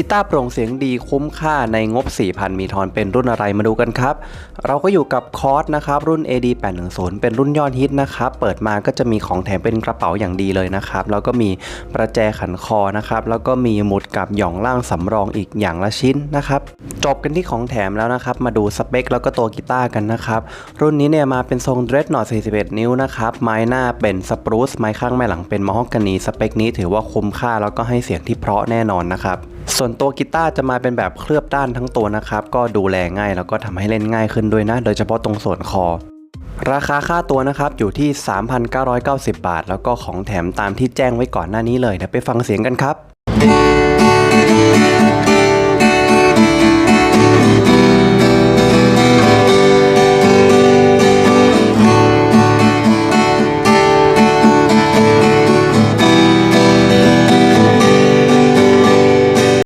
กีตาร์โปร่งเสียงดีคุ้มค่าในงบ 4,000 มีทอนเป็นรุ่นอะไรมาดูกันครับ เราก็อยู่กับคอร์สนะครับรุ่น AD 810เป็นรุ่นยอดฮิตนะครับเปิดมาก็จะมีของแถมเป็นกระเป๋าอย่างดีเลยนะครับ แล้วก็มีประแจขันคอนะครับ แล้วก็มีหมุดกับหย่องล่างสำรองอีกอย่างละชิ้นนะครับ จบกันที่ของแถมแล้วนะครับ มาดูสเปคแล้วก็ตัวกีตาร์กันนะครับ รุ่นนี้เนี่ยมาเป็นทรง Dreadnought 41 นิ้วนะครับ ไม้หน้าเป็นสปรูซไม้ข้างไม้หลังเป็นมอฮอกกานีสเปคนี้ถือว่าคุ้มค่าแล้วก็ให้เสียงที่เพราะแน่นอนนะครับ ส่วนตัวกีตาร์จะมาเป็นแบบเคลือบด้านทั้งตัวนะครับ ก็ดูแลง่ายแล้วก็ทำให้เล่นง่ายขึ้นด้วยนะ โดยเฉพาะตรงส่วนคอ ราคาค่าตัวนะครับอยู่ที่ 3,990 บาท แล้วก็ของแถมตามที่แจ้งไว้ก่อนหน้านี้เลยนะไปฟังเสียงกันครับ